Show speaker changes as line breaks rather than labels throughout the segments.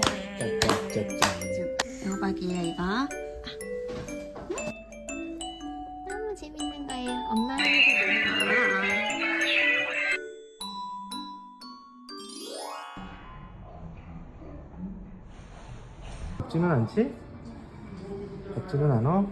축하해.
짠짠짠짠.
이거. 너무 재밌는 거예요. 엄마 노는 거.
덥지는 않지? 덥지는 않아?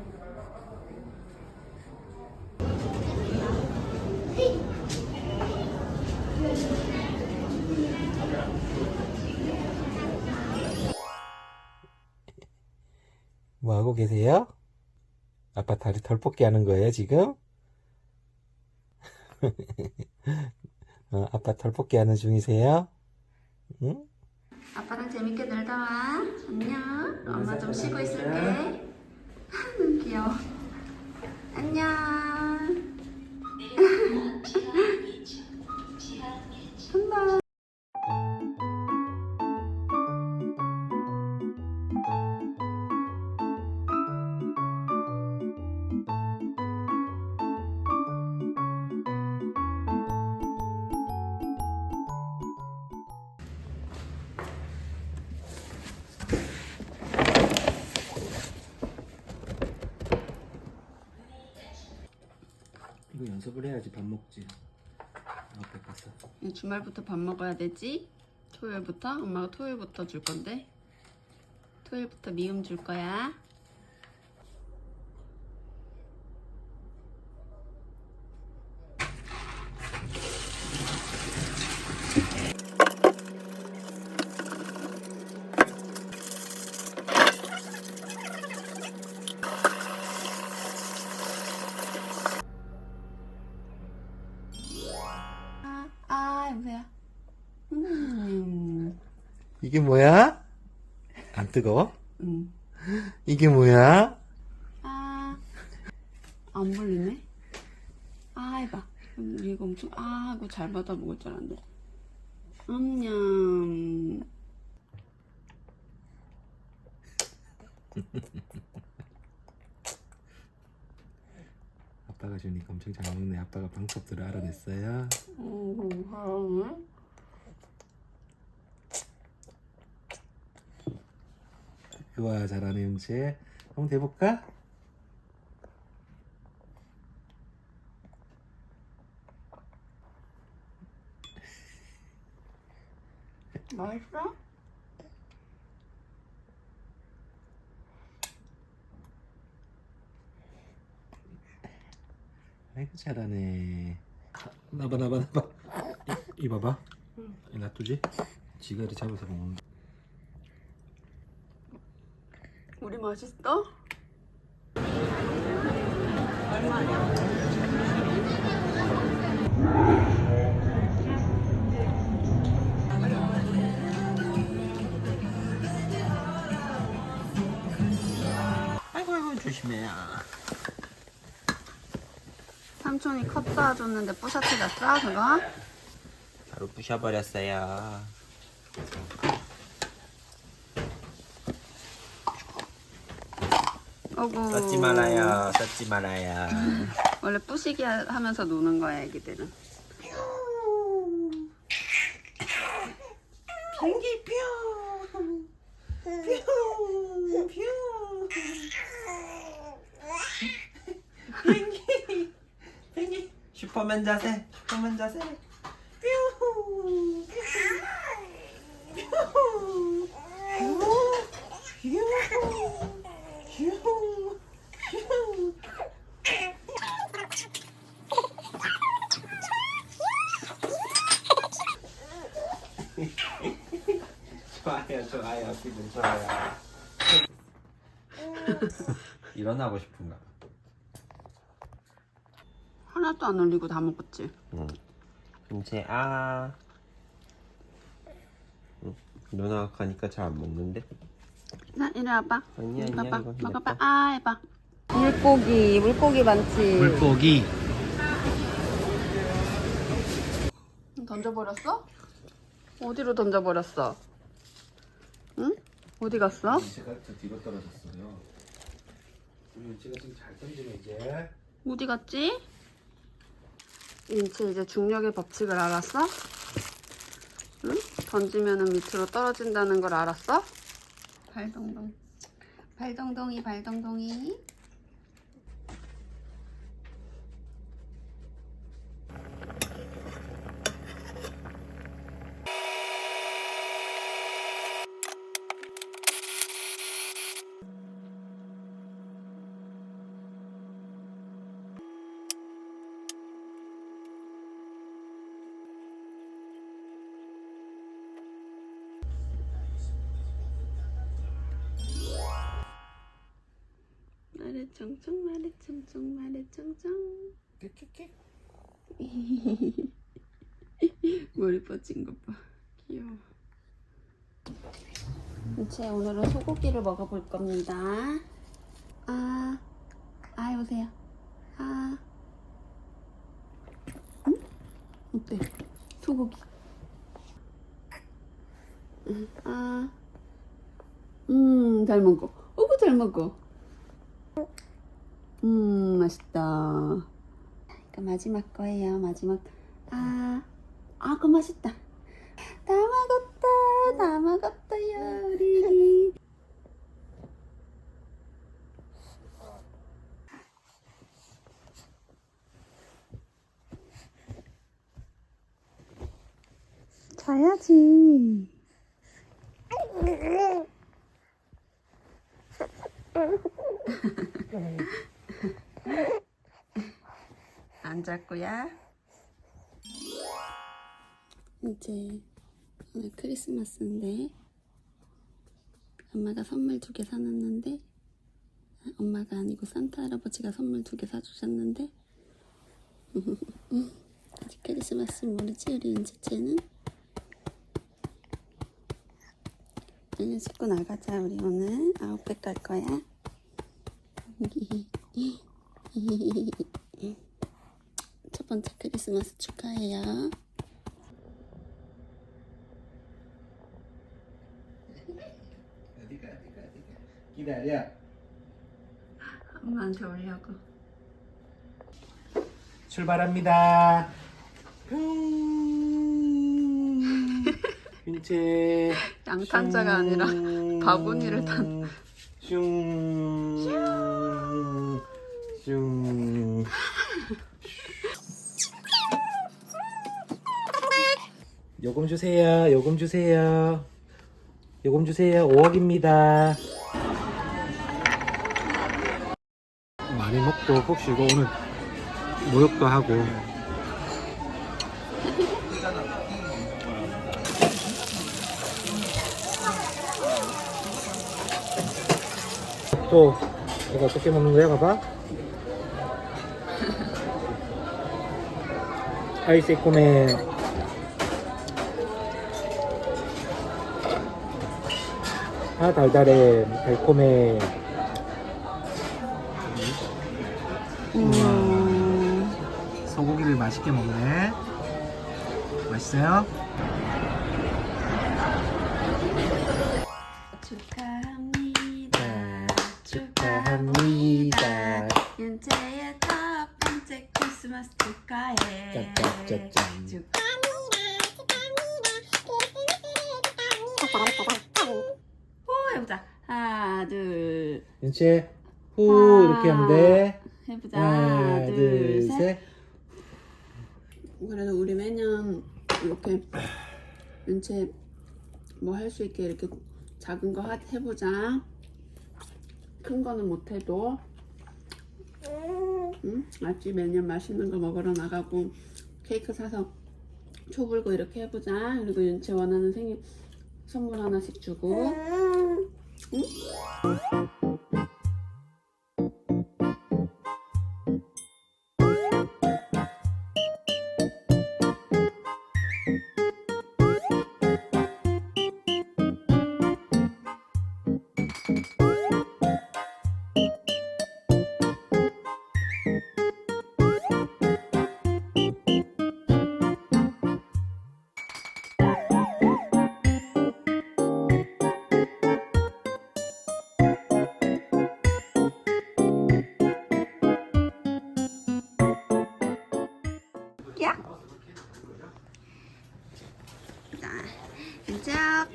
하고 계세요? 아빠 다리 덜 뽑게 하는 거예요, 지금? 어, 아빠 덜 뽑게 하는 중이세요? 응?
아빠랑 재밌게 놀다 와. 안녕. 엄마 좀 쉬고 있을게. 너무 귀여워. 안녕.
먹지. 앞에 가서.
주말부터 밥 먹어야 되지? 토요일부터? 엄마가 토요일부터 줄 건데. 토요일부터 미음 줄 거야.
뜨거워?
음.
이게 뭐야?
아, 안 벌리네? 아, 해봐. 음, 얘가 엄청, 아, 하고 잘 받아 먹을 줄 알았는데. 음냠.
아빠가 주니까 엄청 잘 먹네. 아빠가 방법들을 알아냈어요.
오, 하네.
우와 잘하네 영채. 한번 대볼까?
맛있어?
아이고 잘하네. 나봐 나봐 나봐. 이, 이 봐봐. 이 놔두지? 지가 이렇게 잡아서 먹는. 거.
우리 맛있어?
아이고 아이고 조심해.
삼촌이 컵 쌓아줬는데 부셔뜨렸어, 그거?
바로 부셔버렸어요.
어구.
썼지 말아요. 썼지 말아요.
원래 부시기 하- 하면서 노는 거야, 애기들은.
비행기 뿅. 뿅. 뿅. 비행기. 비행기. 슈퍼맨 자세. 슈퍼맨 자세. 뿅. 뿅. 뿅. 뿅. 뿅. 뿅. 좋아요, 좋아요, 기분 좋아요. 일어나고 싶은가?
하나도 안 올리고 다 먹었지?
응. 이제 아. 응. 누나가 가니까 잘 안 먹는데?
자, 이리 와봐.
아니야,
이리
아니야,
봐봐.
이건
먹어봐. 아, 해봐. 물고기, 물고기 많지?
물고기.
던져버렸어? 어디로 던져버렸어? 응? 어디 갔어?
제가 저 뒤로 떨어졌어요. 우리 영채가 지금 잘 던지네 이제.
어디 갔지? 인체 이제 중력의 법칙을 알았어? 응? 던지면은 밑으로 떨어진다는 걸 알았어? 발동동. 발동동이 발동동이. 머리 뻗친 것 봐. 귀여워. 이제 오늘은 소고기를 먹어볼 겁니다. 아, 아 여보세요. 아, 응? 어때? 소고기. 응, 아, 음, 잘 먹어. 어구 잘 먹어. 음, 맛있다. 그 마지막 거예요. 마지막. 아, 아, 그 맛있다. 다 먹었다. 다 먹었다요, 우리. 자야지. 안 잤고야. 이제 오늘 크리스마스인데 엄마가 선물 두 개 사놨는데 아, 엄마가 아니고 산타 할아버지가 선물 두 개 사주셨는데 아직 크리스마스 모르지 우리 은지채는 오늘 씻고 나가자 우리 오늘 아웃백 갈 거야 첫 번째 크리스마스 축하해요.
어디가 어디가 어디가 기다려
엄마한테 올려고.
출발합니다 윤채
양탄자가 아니라 바구니를 탄.
슝. 슝. 요금 주세요. 요금 주세요. 요금 주세요. 5억입니다. 많이 먹고 푹 쉬고 오늘 모욕도 하고 또 이거 어떻게 먹는 거야 봐봐 아이스 코메 아 달달해 달콤해
음.
소고기를 맛있게 먹네 맛있어요?
둘
셋
그래도 우리 매년 이렇게 윤채 뭐할 수 있게 이렇게 작은 거 하- 해보자. 큰 거는 못해도. 응? 맞지? 매년 맛있는 거 먹으러 나가고 케이크 사서 초 불고 이렇게 해보자. 그리고 윤채 원하는 생일 선물 하나씩 주고. 응?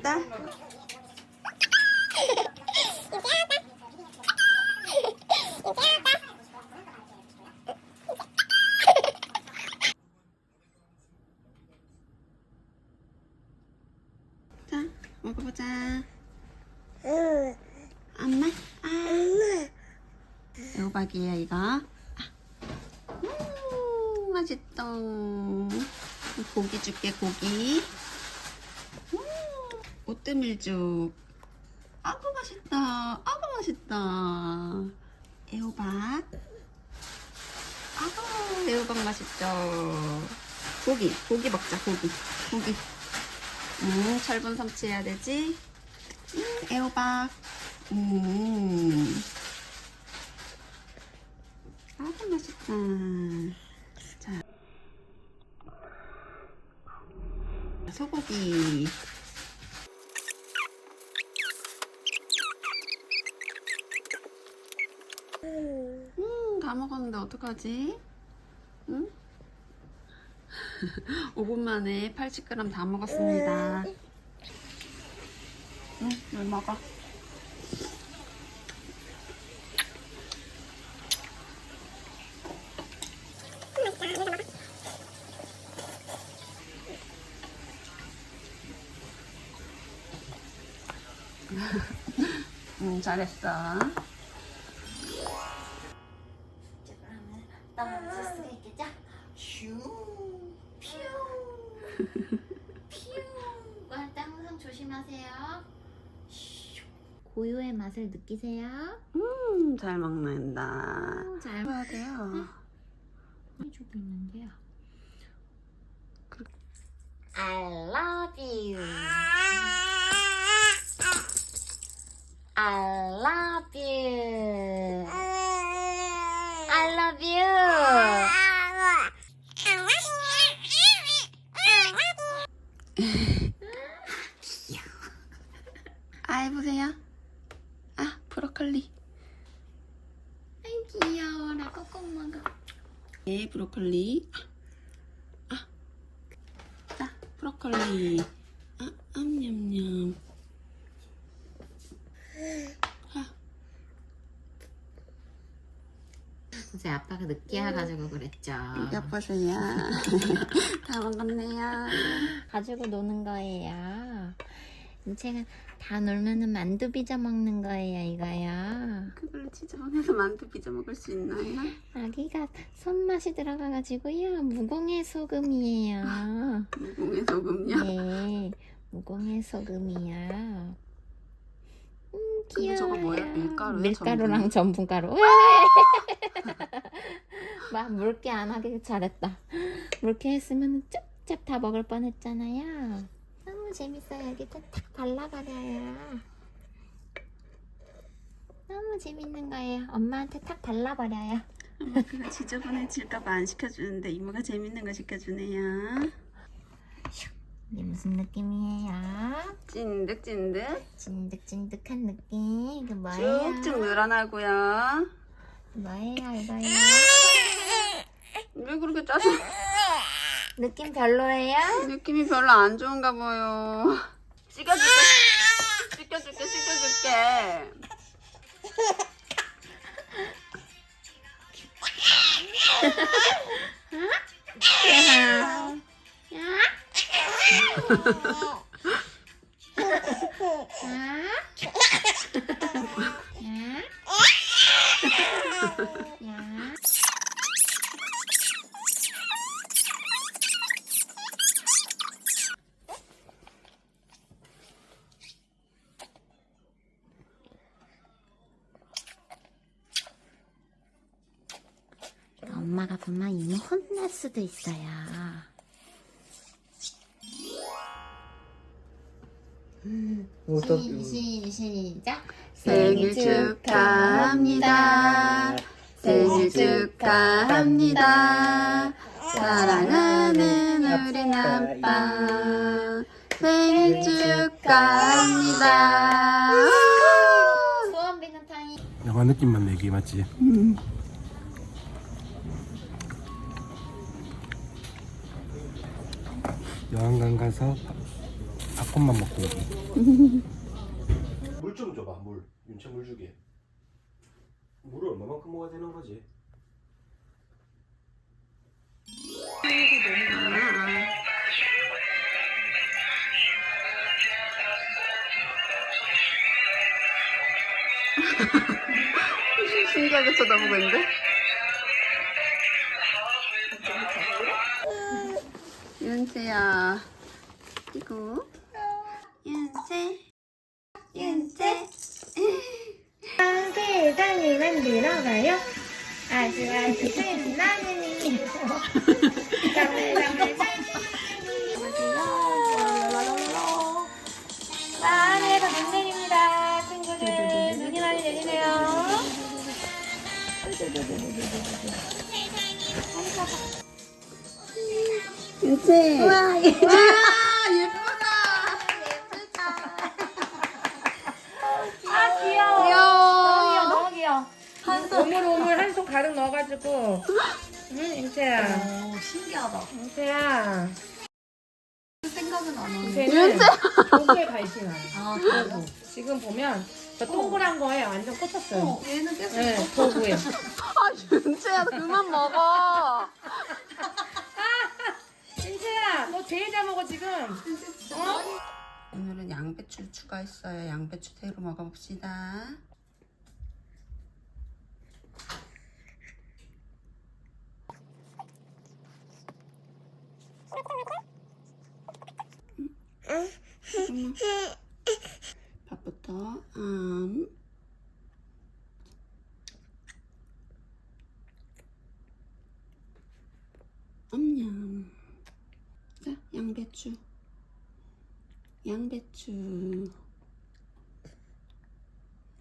없다. 자, 먹어보자. 엄마? 아. 애호박이에요, 이거. 아. 음, 맛있다. 고기 줄게, 고기. 음, 오뜨밀죽. 아구 맛있다. 아구 맛있다. 애호박. 아구, 애호박 맛있죠. 고기, 고기 먹자, 고기. 고기. 음, 철분 섭취해야 되지. 음, 애호박. 음. 아주 맛있다. 자. 소고기. 음, 다 먹었는데 어떡하지? 응? 5분 만에 80g 다 먹었습니다. 응, 물 먹어. 응, 잘했어.
자, 그러면 넘어질 수가 있겠죠? 슈, 퓨, 퓨. 일단 항상 조심하세요. 슈. 고유의 맛을 느끼세요.
음, 잘 먹는다.
어, 잘
돼요.
해주고 있는데요. I love you. I love you. I love you.
아, 해보세요. 아, 브로콜리.
아이 귀여워라 꼭꼭 먹어.
네, 브로콜리. 아, 아. 자, 브로콜리. 아, 암냠냠.
제 아빠가 늦게 와가지고 그랬죠.
여보세요. 다 먹었네요.
가지고 노는 거예요. 제가 다 놀면은 만두 빚어 먹는 거예요, 이거요.
그걸로 지저분해서 만두 빚어 먹을 수 있나요?
아기가 손맛이 들어가가지고요. 무공의 소금이에요.
무공의 소금요?
네, 무공의 소금이요. 음,
근데
귀여워요.
저거 뭐야? 밀가루예요?
밀가루랑 전분가루. 막 물게 안 하길 잘했다. 물게 했으면 쫙쫙 다 먹을 뻔했잖아요. 너무 재밌어요. 여기 탁 발라버려요. 너무 재밌는 거예요. 엄마한테 탁 발라버려요.
그거 지저분해질까봐 안 시켜주는데 이모가 재밌는 거 시켜주네요.
이게 무슨 느낌이에요?
찐득찐득.
찐득찐득한 느낌. 이게 뭐예요?
쭉쭉 늘어나고요.
뭐예요, 이거요?
왜 그렇게 짜증?
느낌 별로예요?
느낌이 별로 안 좋은가 봐요. 씻겨줄게. 씻겨줄게, 씻겨줄게.
야. 엄마가 보면 이미 혼날 수도 있어요. 시, 시, 시작.
생일 축하합니다. 생일 축하합니다. 사랑하는 우리 남빠. 생일 축하합니다.
소원 비는 타임.
영화 느낌만 내기 맞지? 영화관 가서 팝- 팝콘만 먹고 물좀 줘봐 물 윤채 물 주게 물을 얼마만큼 먹어야 되는 거지?
신기하게 쳐다보고 있는데? 윤채야 이거 윤채 윤채
세상을 만들어가요. 아주 아주 신나는 일. 하늘에서 눈 내립니다. 친구들 눈이 많이 내리네요.
윤채 와 예쁘다
아 귀여워.
귀여워
너무 귀여워. 오물 오물 한 손 가득 넣어가지고. 응 인채야.
오 신기하다
인채야.
생각은 안 하네
인채는 관심이 많아.
아
도구. 지금 보면 저 동그란 거에 완전 꽂혔어요.
얘는 계속
네, 도구에.
아 윤채야 그만 먹어
잘 먹어 지금. 어?
오늘은 양배추 추가했어요 양배추 새로 먹어봅시다 밥부터 음. 엄냠 자 양배추. 양배추.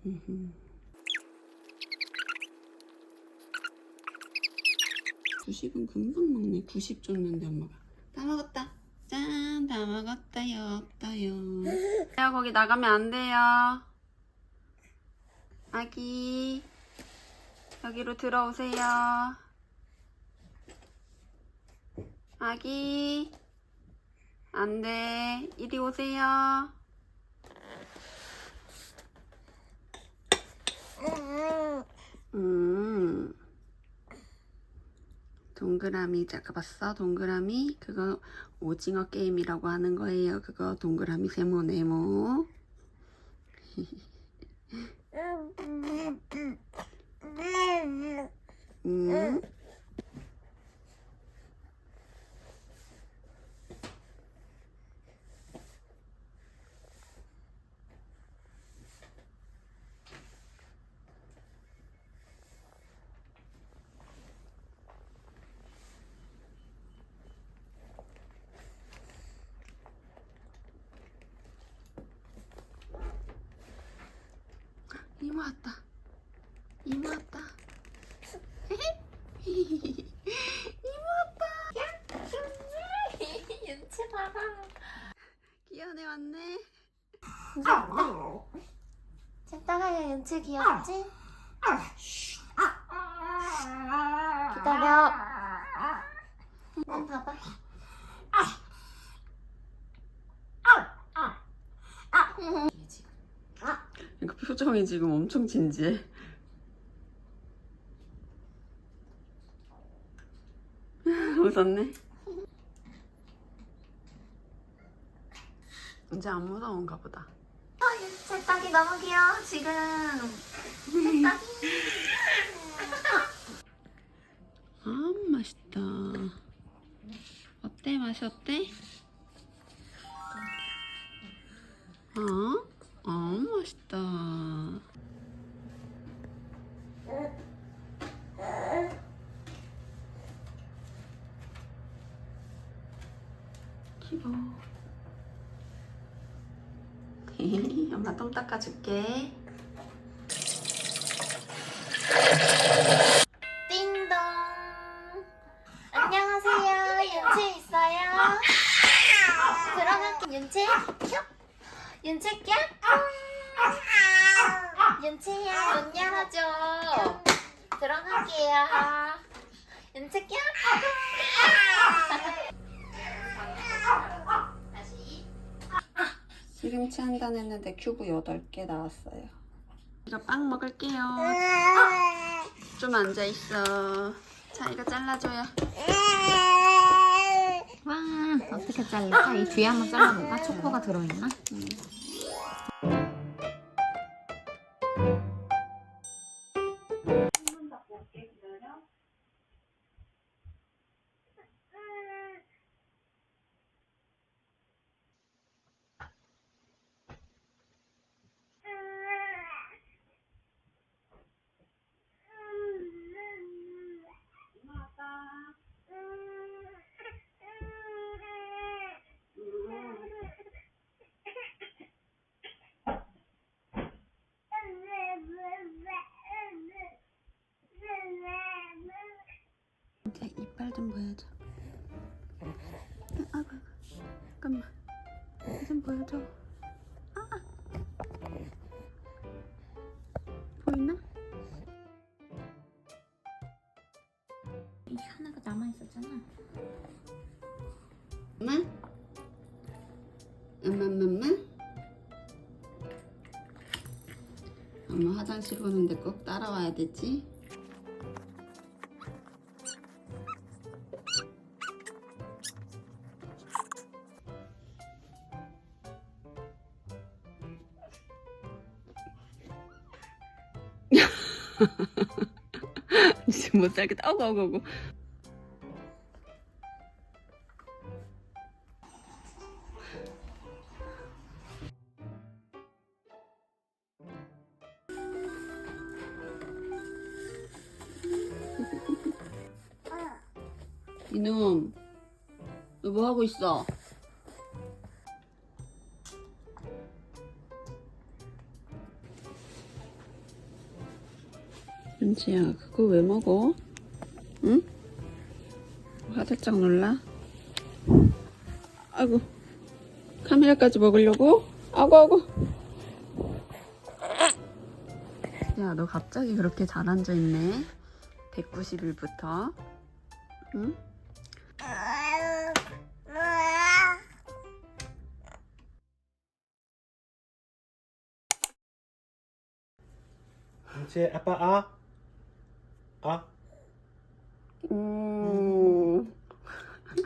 음흠. 90은 금방 먹네. 90 줬는데 엄마가. 다 먹었다. 짠 다 먹었다요 없다요. 야 거기 나가면 안 돼요. 아기. 여기로 들어오세요. 아기 안 돼. 이리 오세요. 음. 동그라미 잡아봤어? 동그라미? 그거 오징어 게임이라고 하는 거예요. 그거 동그라미 세모 네모. 음. 이모 왔다. 이모 왔다. 이모 왔다.
윤채 봐봐.
귀여운 애 왔네.
zet다가야 윤채 귀엽지? 기다려. 난 봐봐.
이거 표정이 지금 엄청 진지해. 웃었네. 이제 안 무서운가 보다.
zet딱이 너무 귀여워 지금. zet딱이.
아 맛있다. 어때 맛이 어때? 어? 아 맛있다. 귀여워. 엄마 똥 닦아줄게. 큐브 8개 나왔어요. 이거 빵 먹을게요. 좀 앉아있어. 자, 이거 잘라줘요.
와 어떻게 잘라서 이 뒤에 한번 잘라볼까? 초코가 들어있나?
자, 좀 보여줘. 아이고. 잠깐만. 좀 보여줘. 아. 보이나?
이 하나가 남아 있었잖아
엄마? 엄마, 엄마, 엄마? 엄마 화장실 오는데 꼭 따라와야 되지? 지금 못 살겠다. 어구, 어구, 어구. 이놈, 너 뭐 하고 있어? 은지야, 그거 왜 먹어? 응? 화들짝 놀라? 아이고, 카메라까지 먹으려고? 아고, 아고. 야, 너 갑자기 그렇게 잘 앉아있네. 190일부터. 응?
이제 아빠 아? 아?
음.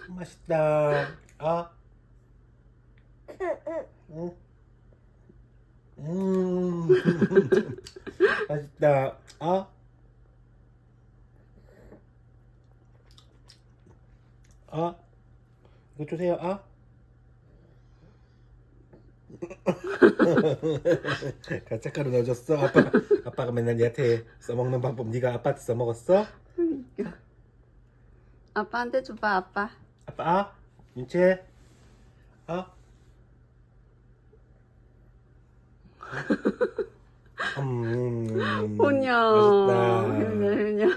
맛있다. 아? 응? 음. 맛있다. 아? 아? 이거 주세요. 아? 가짜가루 넣어줬어? 아빠, 아빠가 맨날 얘한테 써먹는 방법 네가 아빠한테 써먹었어?
아빠한테 줘봐, 아빠.
아빠 아? 윤채 아? 음,
혼녀.
맛있다
효녀, 효녀.